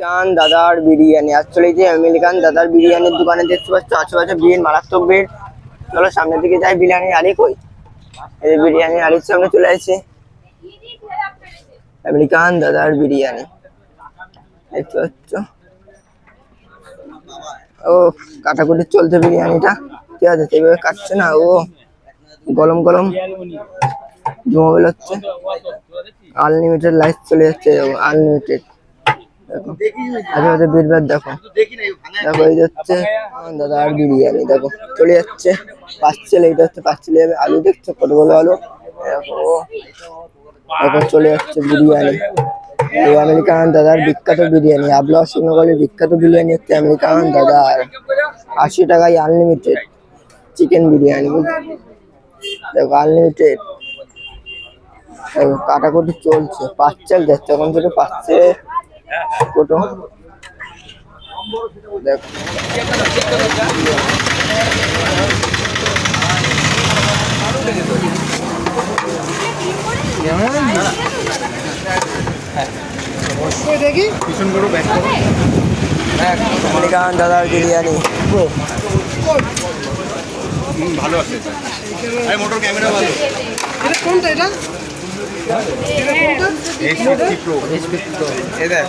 American দাদার বিরিয়ানি। আসলে যে আমেরিকান দাদার বিরিয়ানির দোকানে দেখতে পাচ্ছ আশেপাশে ভিড় মারাত্মক ভিড়। চলো সামনের দিকে যাই বিরিয়ানি আড়ি কই এই বিরিয়ানি আড়ির সামনে চলে আসছে। আমেরিকান দাদার বিরিয়ানি। দেখতে পাচ্ছ? ও, কাটাকুটি চলছে বিরিয়ানিটা। ঠিক আছে সেইভাবে কাটছে না, ও গরম গরম জমা বেরোচ্ছে। আনলিমিটেড লাইট চলে যাচ্ছে আনলিমিটেড দেখো। আশেপাশে ভিড় ভাড় দেখো। দেখো এই হচ্ছে দাদা আর বিরিয়ানি দেখো চলে যাচ্ছে। পাঁচছেল এইটা হচ্ছে পাঁচছেল যাবে। আলু দেখছ? কতগুলো আলু? দেখো দেখো চলে যাচ্ছে বিরিয়ানি। এই আমেরিকান দাদার বিখ্যাত বিরিয়ানি আবলা শ্রীনগরের বিখ্যাত বিরিয়ানি হচ্ছে আমেরিকান দাদার আশি টাকায় আনলিমিটেড চিকেন বিরিয়ানি দেখো আনলিমিটেড দেখো কাটাকুটি চলছে। পাঁচচাল যাচ্ছে এখন থেকে পাচ্ছে কোটো দেখো। দাদার বিরিয়ানি। ভালো আছে আরে মোটর ক্যামেরা ভালো এটা কোনটা এটা এইচ ফিফটি প্রো এই দেখ।